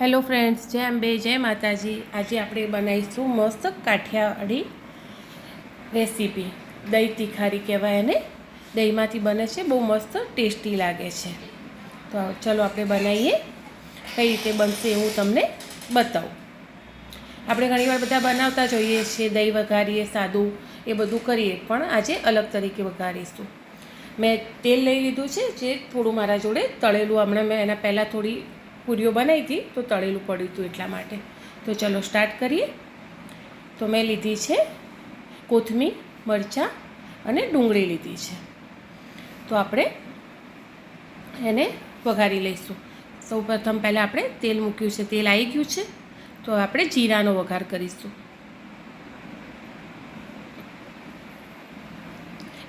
Hello friends જય અંબે, જય માતાજી. આજે આપણે બનાવીશું મસ્ત કાઠિયાવાડી રેસીપી. દહીં તીખારી કહેવાય એને. દહીંમાંથી બને છે, બહુ મસ્ત ટેસ્ટી લાગે છે. તો ચલો આપણે બનાવીએ. કઈ રીતે બનશે હું તમને બતાવું. આપણે ઘણીવાર બધા બનાવતા જોઈએ છીએ દહીં વઘારીએ, સાદું એ બધું કરીએ, પણ આજે અલગ તરીકે વઘારીશું. મેં તેલ લઈ લીધું છે, જે થોડું મારા જોડે તળેલું. હમણાં મેં એના પહેલાં થોડી પૂરીઓ બનાવી હતી, તો તળેલું પડ્યું હતું એટલા માટે. તો ચલો સ્ટાર્ટ કરીએ. તો મેં લીધી છે કોથમીર, મરચાં અને ડુંગળી લીધી છે. તો આપણે એને વઘારી લઈશું. સૌ પ્રથમ પહેલાં આપણે તેલ મૂક્યું છે, તેલ આવી ગયું છે. તો આપણે જીરાનો વઘાર કરીશું.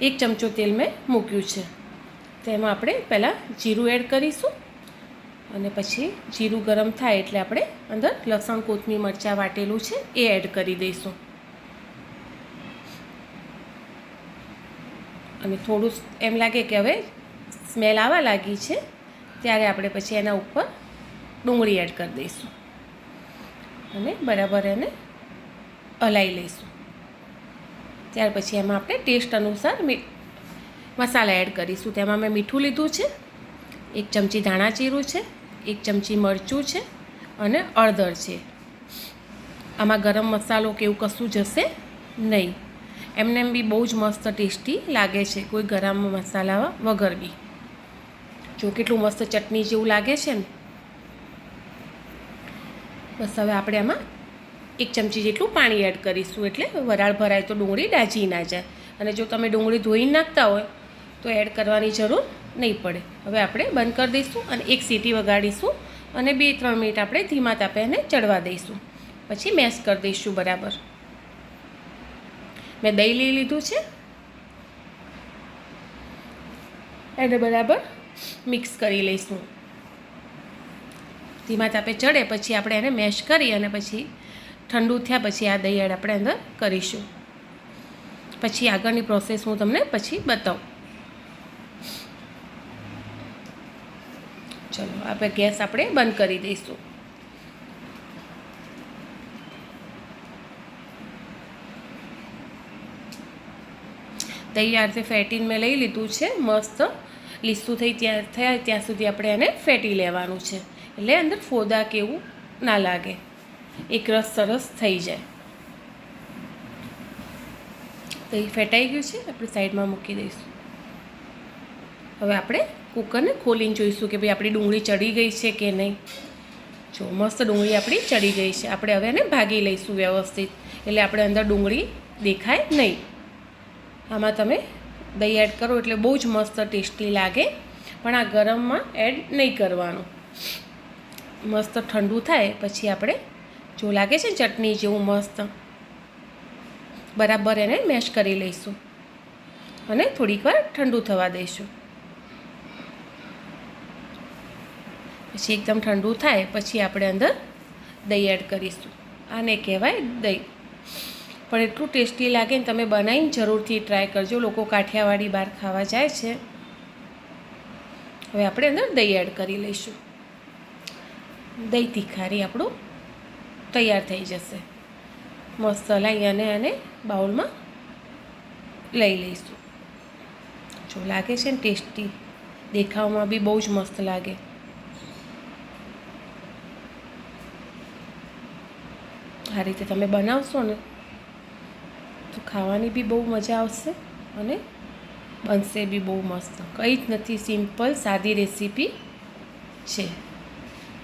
એક ચમચો તેલ મેં મૂક્યું છે. તેમાં આપણે પહેલાં જીરું એડ કરીશું. અને પછી જીરું ગરમ થાય એટલે આપણે અંદર લસણ, કોથમીર, મરચાં વાટેલું છે એ એડ કરી દઈશું. અને થોડું એમ લાગે કે હવે સ્મેલ આવવા લાગી છે, ત્યારે આપણે પછી એના ઉપર ડુંગળી એડ કરી દઈશું. અને બરાબર એને હલાવી લઈશું. ત્યાર પછી એમાં આપણે ટેસ્ટ અનુસાર મસાલા એડ કરીશું. તેમાં મેં મીઠું લીધું છે, એક ચમચી ધાણા જીરું છે એક ચમચી મરચું છે અને અળદર છે. આમાં ગરમ મસાલો કે એવું કશું જશે નહીં. એમને એમ બી બહુ જ મસ્ત ટેસ્ટી લાગે છે કોઈ ગરમ મસાલા વગર બી. જો કેટલું મસ્ત ચટણી જેવું લાગે છે ને બસ હવે આપણે આમાં એક ચમચી જેટલું પાણી એડ કરીશું એટલે વરાળ ભરાય તો ડુંગળી ડાજી ના જાય. અને જો તમે ડુંગળી ધોઈ નાખતા હોય તો એડ કરવાની જરૂર નહીં પડે. હવે આપણે બંધ કરી દઈશું અને એક સીટી વગાડીશું અને બે ત્રણ મિનિટ આપણે ધીમા તાપે એને ચડવા દઈશું. પછી મેશ કરી દઈશું બરાબર. મેં દહીં લઈ લીધું છે. એને બરાબર મિક્સ કરી લઈશું. ધીમા તાપે ચડે પછી આપણે એને મેશ કરી અને પછી ઠંડુ થયા પછી આ દહીં આપણે અંદર કરીશું. પછી આગળની પ્રોસેસ હું તમને પછી બતાવું. ચલો, આપણે ગેસ આપણે બંધ કરી દઈશું. તૈયાર છે ફેટીન મેં લઈ લીધું છે, મસ્ત લીસું થઈ ત્યાં, થયા ત્યાં સુધી આપણે એને ફેટી લેવાનું છે. એટલે અંદર ફોદા કેવું ના લાગે. એક રસ સરસ થઈ જાય. તો એ ફેટાઈ ગયું છે, આપણે સાઈડમાં મૂકી દઈશું. હવે આપણે કુકરને ખોલીને જોઈશું કે ભાઈ આપણી ડુંગળી ચડી ગઈ છે કે નહીં. જો, મસ્ત ડુંગળી આપણી ચડી ગઈ છે. આપણે હવે એને ભાગી લઈશું વ્યવસ્થિત. એટલે આપણે અંદર ડુંગળી દેખાય નહીં. આમાં તમે દહીં એડ કરો એટલે બહુ જ મસ્ત ટેસ્ટી લાગે. પણ આ ગરમમાં એડ નહીં કરવાનું. મસ્ત ઠંડુ થાય પછી આપણે, જો લાગે છે ચટણી જેવું મસ્ત, બરાબર એને મેશ કરી લઈશું. અને થોડીક વાર ઠંડુ થવા દઈશું. પછી એકદમ ઠંડુ થાય, પછી આપણે અંદર દહીં એડ કરીશું. આને કહેવાય દહીં. પણ એટલું ટેસ્ટી લાગે ને તમે બનાવીને જરૂરથી ટ્રાય કરજો. લોકો કાઠિયાવાડી બહાર ખાવા જાય છે. હવે આપણે અંદર દહીં એડ કરી લઈશું. દહીં તીખારી આપણું તૈયાર થઈ જશે. મસ્ત લાવી અને એને બાઉલમાં લઈ લઈશું. જો લાગે છે ને ટેસ્ટી, દેખાવમાં બી બહુ જ મસ્ત લાગે. આ રીતે તમે બનાવશો ને, તો ખાવાની બી બહુ મજા આવશે અને બનશે બી બહુ મસ્ત. કંઈ જ નથી, સિમ્પલ, સાદી રેસીપી છે.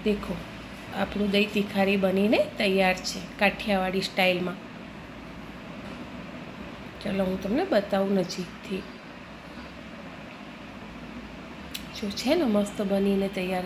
દેખો, આપણું દહીં તીખારી બનીને તૈયાર છે, કાઠિયાવાડી સ્ટાઇલમાં. ચલો, હું તમને બતાવું નજીકથી. જો છે ને, મસ્ત બનીને તૈયાર.